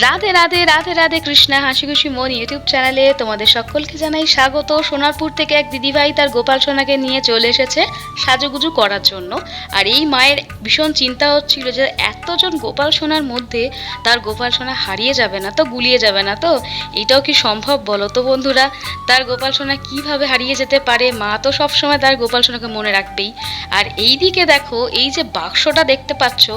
রাধে রাধে রাধে রাধে কৃষ্ণা, হাসি খুশি মন ইউটিউব চ্যানেলে তোমাদের সকলকে জানাই স্বাগত। সোনারপুর থেকে এক দিদিভাই তার গোপাল সোনাকে নিয়ে চলে এসেছে সাজুগুজু করার জন্য। আর এই মায়ের ভীষণ চিন্তা হচ্ছিল যে এতজন গোপাল সোনার মধ্যে তার গোপাল সোনা হারিয়ে যাবে না তো, গুলিয়ে যাবে না তো? এটাও কি সম্ভব বলো তো বন্ধুরা? তার গোপাল সোনা কীভাবে হারিয়ে যেতে পারে? মা তো সবসময় তার গোপাল সোনাকে মনে রাখবেই। আর এই দিকে দেখো, এই যে বাক্সটা দেখতে পাচ্ছ,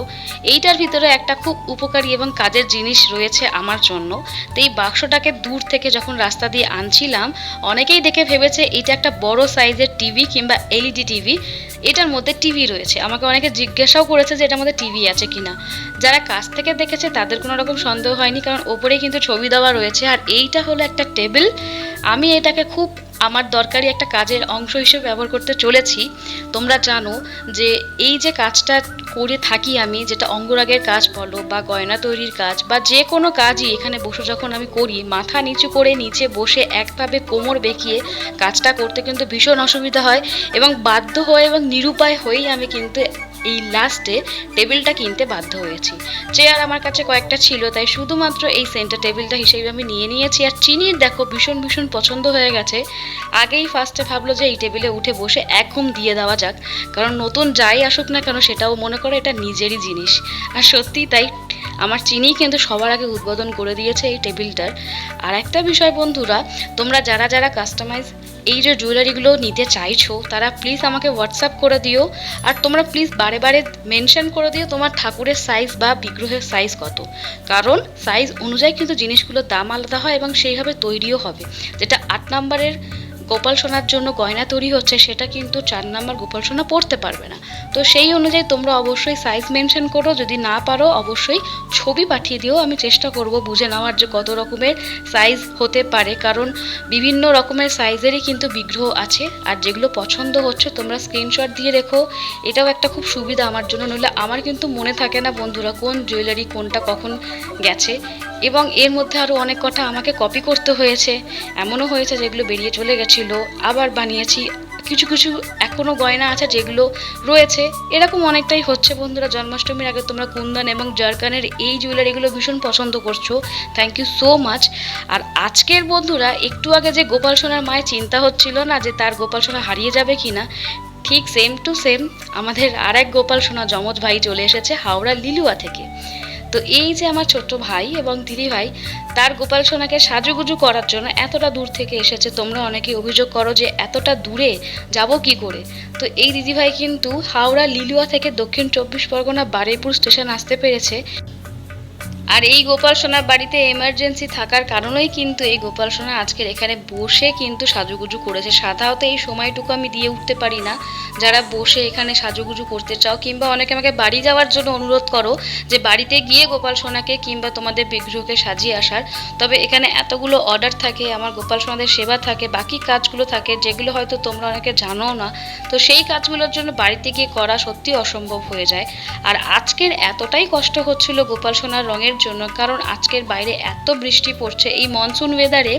এইটার ভিতরে একটা খুব উপকারী এবং কাজের জিনিস রয়েছে আমার জন্য। তো এই বাক্সটাকে দূর থেকে যখন রাস্তা দিয়ে আনছিলাম, অনেকেই দেখে ভেবেছে এটা একটা বড় সাইজের টিভি কিংবা এলইডি টিভি। এটার মধ্যে টিভি রয়েছে। আমাকে অনেকে জিজ্ঞাসাও করেছে যে এটার মধ্যে টিভি আছে কিনা। যারা কাছ থেকে দেখেছে তাদের কোনো রকম সন্দেহ হয়নি, কারণ ওপরেই কিন্তু ছবি দেওয়া রয়েছে। আর এইটা হলো একটা টেবিল। আমি এটাকে খুব আমার দরকারি একটা কাজের অংশ হিসেবে ব্যবহার করতে চলেছি। তোমরা জানো যে এই যে কাজটা করে থাকি আমি, যেটা অঙ্গরাগের কাজ বলো বা গয়না তৈরির কাজ বা যে কোনো কাজই এখানে বসে যখন আমি করি, মাথা নিচু করে নিচে বসে একভাবে কোমর বেঁকিয়ে কাজটা করতে কিন্তু ভীষণ অসুবিধা হয় এবং বাধ্য হয়ে এবং নিরুপায় হয়েই আমি কিন্তু এই লাস্টে টেবিলটা কিনতে বাধ্য হয়েছি। চেয়ার আমার কাছে কয়েকটা ছিল, তাই শুধুমাত্র এই সেন্টার টেবিলটা হিসেবে আমি নিয়ে নিয়েছি। আর চিনির দেখো, ভীষণ ভীষণ পছন্দ হয়ে গেছে। আগেই ফার্স্টে ভাবলো যে এই টেবিলে উঠে বসে এক দিয়ে দেওয়া যাক। কারণ নতুন যাই আসুক না কেন, সেটাও মনে করে এটা নিজেরই জিনিস। আর সত্যি তাই, আমার চিনি কিন্তু সবার আগে উদ্বোধন করে দিয়েছে এই টেবিলটার আর একটা বিষয় বন্ধুরা, তোমরা যারা যারা কাস্টমাইজ এই যে জুয়েলারিগুলো নিতে চাইছো, তারা প্লিজ আমাকে হোয়াটসঅ্যাপ করে দিও। আর তোমরা প্লিজ বারে বারে মেনশন করে দিও তোমার ঠাকুরের সাইজ বা বিগ্রহের সাইজ কত। কারণ সাইজ অনুযায়ী কিন্তু জিনিসগুলোর দাম আলাদা হয় এবং সেইভাবে তৈরিও হবে। যেটা আট নম্বরের গোপাল সোনার জন্য গয়না তৈরি হচ্ছে, সেটা কিন্তু চার নাম্বার গোপাল সোনা পড়তে পারবে না। তো সেই অনুযায়ী তোমরা অবশ্যই সাইজ মেনশন করো, যদি না পারো অবশ্যই ছবি পাঠিয়ে দিও। আমি চেষ্টা করব বুঝে নেওয়ার যে কত রকমের সাইজ হতে পারে, কারণ বিভিন্ন রকমের সাইজেরই কিন্তু বিগ্রহ আছে। আর যেগুলো পছন্দ হচ্ছে, তোমরা স্ক্রিনশট দিয়ে রেখো। এটাও একটা খুব সুবিধা আমার জন্য, নইলে আমার কিন্তু মনে থাকে না বন্ধুরা কোন জুয়েলারি কোনটা কখন গেছে। এবং এর মধ্যে আরও অনেক কথা আমাকে কপি করতে হয়েছে। এমনও হয়েছে যেগুলো বেরিয়ে চলে গেছিল আবার বানিয়েছি। কিছু কিছু এখনও গয়না আছে যেগুলো রয়েছে। এরকম অনেকটাই হচ্ছে বন্ধুরা। জন্মাষ্টমীর আগে তোমরা কুন্দন এবং জারকানের এই জুয়েলারিগুলো ভীষণ পছন্দ করছ। থ্যাংক ইউ সো মাচ আর আজকের বন্ধুরা, একটু আগে যে গোপাল সোনার মায়ের চিন্তা হচ্ছিল না যে তার গোপাল সোনা হারিয়ে যাবে কি না ঠিক সেম টু সেম আমাদের আর এক গোপাল সোনা যমজ ভাই চলে এসেছে হাওড়া লিলুয়া থেকে। তো এই যে আমার ছোট্ট ভাই এবং দিদি ভাই, তার গোপাল সোনাকে সাজুগুজু করার জন্য এতটা দূর থেকে এসেছে, তোমরা অনেকে অভিযোগ করো যে এতটা দূরে যাব কি করে? তো এই দিদিভাই কিন্তু হাওড়া লিলুয়া থেকে দক্ষিণ চব্বিশ পরগনা বারুইপুর স্টেশন আসতে পেরেছে। আর এই গোপাল সোনার বাড়িতে এমার্জেন্সি থাকার কারণেই কিন্তু এই গোপাল সোনা আজকের এখানে বসে কিন্তু সাজুগুজু করেছে। সাধারণত এই সময়টুকু আমি দিয়ে উঠতে পারি না। যারা বসে এখানে সাজুগুজু করতে চাও কিংবা অনেকে আমাকে বাড়ি যাওয়ার জন্য অনুরোধ করো যে বাড়িতে গিয়ে গোপাল সোনাকে কিংবা তোমাদের বিগ্রহকে সাজিয়ে আসার। তবে এখানে এতগুলো অর্ডার থাকে, আমার গোপাল সোনাদের সেবা থাকে, বাকি কাজগুলো থাকে, যেগুলো হয়তো তোমরা অনেকে জানো না। তো সেই কাজগুলোর জন্য বাড়িতে গিয়ে করা সত্যি অসম্ভব হয়ে যায়। আর আজকের এতটাই কষ্ট হচ্ছিল গোপাল সোনার রঙের জন্য, কারণ আজকের বাইরে এত বৃষ্টি পড়ছে, এই মনসুন ওয়েদারে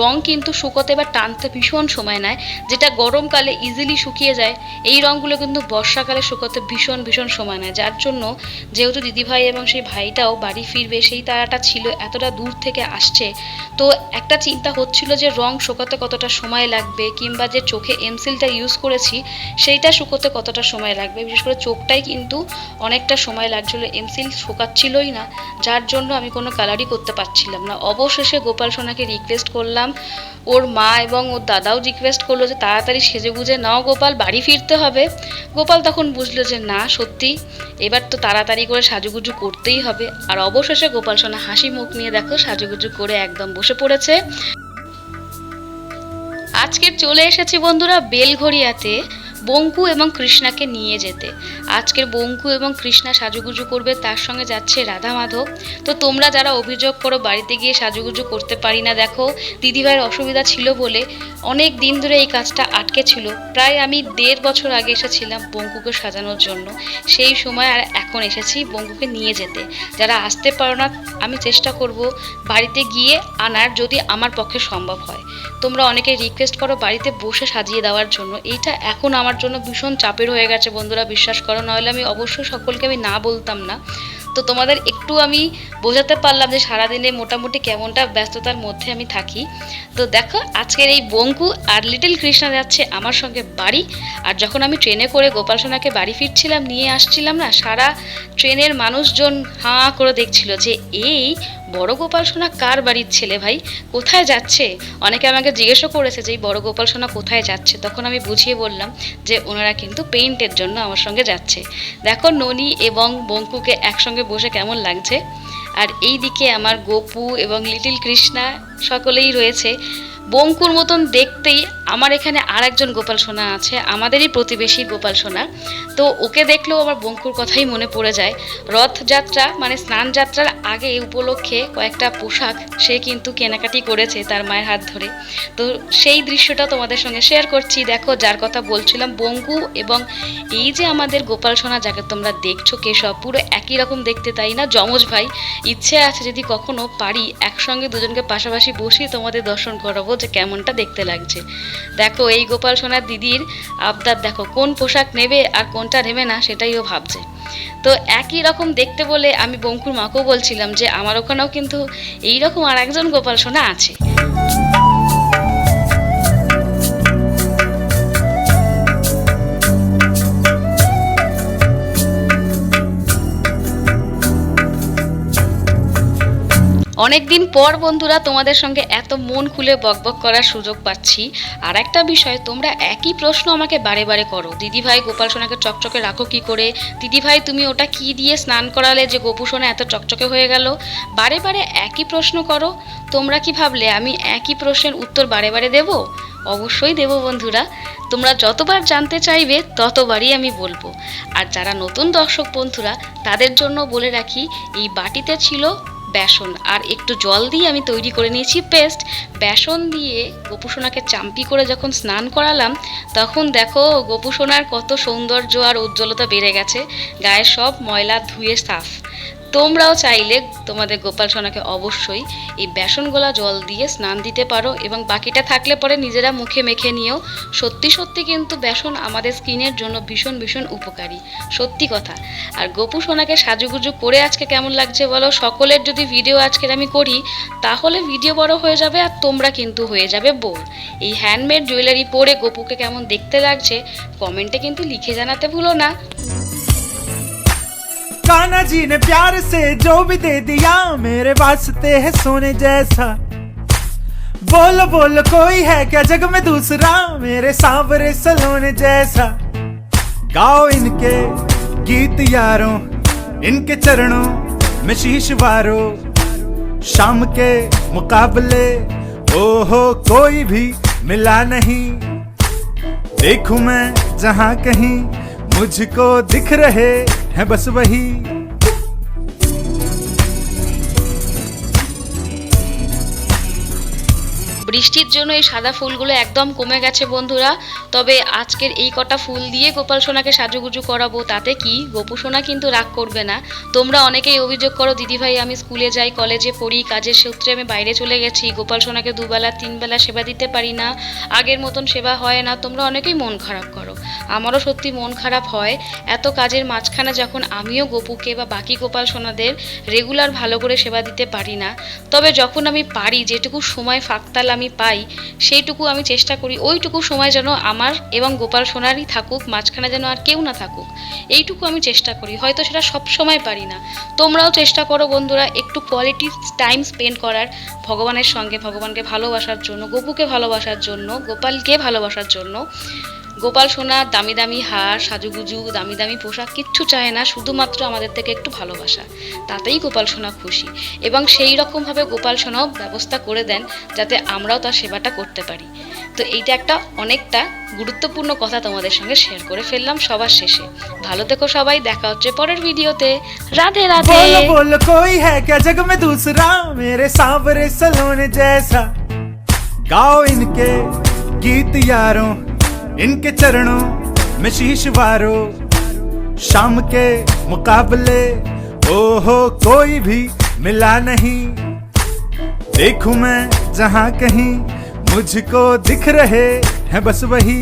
রং কিন্তু শুকোতে বা টানতে ভীষণ সময় নেয়, যেটা গরমকালে ইজিলি শুকিয়ে যায়। এই রঙগুলো কিন্তু বর্ষাকালে শুকোতে ভীষণ ভীষণ সময় নেয়, যার জন্য যেহেতু দিদিভাই এবং সেই ভাইটাও বাড়ি ফিরবে, সেই তারাটা ছিল এতটা দূর থেকে আসছে। তো একটা চিন্তা হচ্ছিল যে রং শুকোতে কতটা সময় লাগবে, কিংবা যে চোখে এমসিলটা ইউজ করেছি, সেইটা শুকোতে কতটা সময় লাগবে? বিশেষ করে চোখটাই কিন্তু অনেকটা সময় লাগছিল, এমসিল শুকাচ্ছিলই না যার জন্য আমি কোনো কালারই করতে পারছিলাম না। অবশেষে গোপাল সোনাকে রিকোয়েস্ট করলাম। ওর মা এবং ওর দাদাও রিকোয়েস্ট করল যে, তাড়াতাড়ি সেজে গুজে নাও গোপাল, বাড়ি ফিরতে হবে। গোপাল তখন বুঝলো যে, না, সত্যি, এবার তো তাড়াতাড়ি করে সাজুগুজু করতেই হবে। আর অবশেষে গোপাল সোনা হাসি মুখ নিয়ে দেখো, সাজুগুজু করে একদম বসে পড়েছে। আজকের চলে এসেছি বন্ধুরা, বেলঘড়িয়াতে। বঙ্কু এবং কৃষ্ণাকে নিয়ে যেতে। আজকের বঙ্কু এবং কৃষ্ণা সাজুগুজু করবে, তার সঙ্গে যাচ্ছে রাধা মাধব। তো তোমরা যারা অভিযোগ করো, বাড়িতে গিয়ে সাজুগুজু করতে পারি না, দেখো দিদিভাইয়ের অসুবিধা ছিল বলে অনেক দিন ধরে এই কাজটা আটকে ছিল। প্রায় আমি দেড় বছর আগে এসেছিলাম বঙ্কুকে সাজানোর জন্য। সেই সময় আর এখন এসেছি বঙ্কুকে নিয়ে যেতে। যারা আসতে পারো না, আমি চেষ্টা করব বাড়িতে গিয়ে আনার যদি আমার পক্ষে সম্ভব হয়। তোমরা অনেকে রিকোয়েস্ট করো বাড়িতে বসে সাজিয়ে দেওয়ার জন্য। এইটা এখন আমার জন্য ভীষণ চাপের হয়ে গেছে, বন্ধুরা, বিশ্বাস করো, নাহলে আমি অবশ্যই সকলকে আমি না বলতাম না। তো তোমাদের একটু আমি বোঝাতে পারলাম যে সারাদিনে মোটামুটি কেমনটা ব্যস্ততার মধ্যে আমি থাকি। তো দেখো, আজকের এই বঙ্কু আর লিটল কৃষ্ণা যাচ্ছে আমার সঙ্গে বাড়ি। আর যখন আমি ট্রেনে করে গোপাল সোনাকে বাড়ি ফিরছিলাম, নিয়ে আসছিলাম না, সারা ট্রেনের মানুষজন হাঁ করে দেখছিল যে, এই বড় গোপাল সোনা কার বাড়ির ছেলে ভাই? কোথায় যাচ্ছে? অনেকে আমাকে জিজ্ঞেসও করেছে যে এই বড় গোপাল সোনা কোথায় যাচ্ছে? তখন আমি বুঝিয়ে বললাম যে ওনারা কিন্তু পেইন্টের জন্য আমার সঙ্গে যাচ্ছে। দেখো ননি এবং বঙ্কুকে একসঙ্গে বসে কেমন লাগছে? আর এই দিকে আমার গোপু এবং লিটিল কৃষ্ণা সকলেই রয়েছে। বঙ্কুর মতন দেখতেই আমার এখানে আর একজন গোপাল সোনা আছে, আমাদেরই প্রতিবেশী গোপাল সোনা। তো ওকে দেখলেও আমার বঙ্কুর কথাই মনে পড়ে যায়। রথযাত্রা মানে স্নান যাত্রার আগে উপলক্ষে কয়েকটা পোশাক সে কিন্তু কেনাকাটি করেছে তার মায়ের হাত ধরে। তো সেই দৃশ্যটা তোমাদের সঙ্গে শেয়ার করছি। দেখো, যার কথা বলছিলাম, বঙ্কু এবং এই যে আমাদের গোপাল সোনা, যাকে তোমরা দেখছ, কেশব, পুরো একই রকম দেখতে, তাই না? যমজ ভাই, ইচ্ছে আছে যদি কখনো পারি একসঙ্গে দুজনকে পাশাপাশি বসিয়ে তোমাদের দর্শন করাবো। যে কেমনটা দেখতে লাগছে। দেখো, এই গোপাল সোনার দিদির আবদার দেখো, কোন পোশাক নেবে আর কোনটা নেবে না সেটাই ও ভাবছে। তো একই রকম দেখতে বলে আমি বঙ্কুর মাকেও বলছিলাম যে, আমার ওখানেও কিন্তু এই রকম আর একজন গোপাল সোনা আছে। অনেকদিন পর বন্ধুরা তোমাদের সঙ্গে এত মন খুলে বকবক করার সুযোগ পাচ্ছি। আর একটা বিষয়, তোমরা একই প্রশ্ন আমাকে বারে বারে করো। দিদিভাই গোপাল সোনাকে চকচকে রাখো কি করে? দিদিভাই, তুমি ওটা কি দিয়ে স্নান করালে যে গোপু সোনা এত চকচকে হয়ে গেল? বারে বারে একই প্রশ্ন করো। তোমরা কি ভাবলে, আমি একই প্রশ্নের উত্তর বারে বারে দেব? অবশ্যই দেব বন্ধুরা। তোমরা যতবার জানতে চাইবে, ততবারই আমি বলব। আর যারা নতুন দর্শক বন্ধুরা, তাদের জন্য বলে রাখি, এই বাটিতে ছিল বেসন আর একটু জল দিয়ে আমি তৈরি করে নিয়েছি পেস্ট। বেসন দিয়ে গোপুসোনাকে চাম্পি করে যখন স্নান করালাম, তখন দেখো গোপুসোনার কত সৌন্দর্য আর উজ্জ্বলতা বেড়ে গেছে। গায়ের সব ময়লা ধুয়ে সাফ। তোমরাও চাইলে তোমাদের গোপাল সোনাকে অবশ্যই এই বেসন গোলা জল দিয়ে স্নান দিতে পারো এবং বাকিটা থাকলে পরে নিজেরা মুখে মেখে নিও। সত্যি সত্যি কিন্তু বেসন আমাদের স্কিনের জন্য ভীষণ ভীষণ উপকারী। সত্যি কথা। আর গোপু সোনাকে সাজুগুজু করে আজকে কেমন লাগছে বলো? সকলের যদি ভিডিও আজকের আমি করি, তাহলে ভিডিও বড় হয়ে যাবে আর তোমরা কিন্তু হয়ে যাবে বোর। এই হ্যান্ডমেড জুয়েলারি পরে গোপুকে কেমন দেখতে লাগছে কমেন্টে কিন্তু লিখে জানাতে ভুলো না। कान्हा जी ने प्यार से जो भी दे दिया, मेरे वास्ते है सोने जैसा। बोलो बोलो, कोई है क्या जग में दूसरा? मेरे सांवरे सलोने जैसा। गाओ इनके गीत यारों, इनके चरणों में शीश वारो। शाम के मुकाबले, ओहो, कोई भी मिला नहीं। देखूँ मैं जहाँ कहीं मुझको दिख रहे। हैं बस वही। বৃষ্টির জন্য এই সাদা ফুলগুলো একদম কমে গেছে বন্ধুরা। তবে আজকের এই কটা ফুল দিয়ে গোপাল সোনাকে সাজুগুজু করাবো, তাতে কি? গোপু সোনা কিন্তু রাগ করবে না। তোমরা অনেকেই অভিযোগ করো, দিদিভাই, আমি স্কুলে যাই, কলেজে পড়ি, কাজের সূত্রে আমি বাইরে চলে গেছি, গোপাল সোনাকে দুবেলা, তিনবেলা সেবা দিতে পারি না, আগের মতন সেবা হয় না। তোমরা অনেকেই মন খারাপ করো। আমারও সত্যি মন খারাপ হয়। এত কাজের মাঝখানে যখন আমিও গোপুকে বা বাকি গোপাল সোনাদের রেগুলার ভালো করে সেবা দিতে পারি না, তবে যখন আমি পারি, যেটুকু সময় ফাঁকতাল আমি পাই, সেইটুকু আমি চেষ্টা করি, ওইটুকু সময় যেন আমার এবং গোপাল সোনারই থাকুক, মাঝখানে যেন আর কেউ না থাকুক। এইটুকু আমি চেষ্টা করি, হয়তো সেটা সব সময় পারি না। তোমরাও চেষ্টা করো বন্ধুরা, একটু কোয়ালিটি টাইম স্পেন্ড করার, ভগবানের সঙ্গে, ভগবানকে ভালোবাসার জন্য, গোপুকে ভালোবাসার জন্য, গোপালকে ভালোবাসার জন্য। গোপাল সোনার দামি দামি হার, সাজুগুজু, দামি দামি পোশাক কিচ্ছু চায় না, শুধুমাত্র আমাদের থেকে একটু ভালোবাসা। তাতেই গোপাল সোনা খুশি। এবং সেই রকমভাবে গোপাল সোনাও ব্যবস্থা করে দেন যাতে আমরাও তার সেবাটা করতে পারি। তো এইটা একটা অনেকটা গুরুত্বপূর্ণ কথা তোমাদের সঙ্গে শেয়ার করে ফেললাম সবার শেষে। ভালো থেকো সবাই, দেখা হচ্ছে পরের ভিডিওতে। রাধে রাধে। বল কই হ্যাঁ কে জগ মে দুসরা? মেরে সাবরে সলোনে জেসা। গাও ইনকে গীত इनके चरणों में शीश वारो, शाम के मुकाबले, ओहो, कोई भी मिला नहीं। देखूँ मैं जहाँ कहीं मुझको दिख रहे हैं बस वही।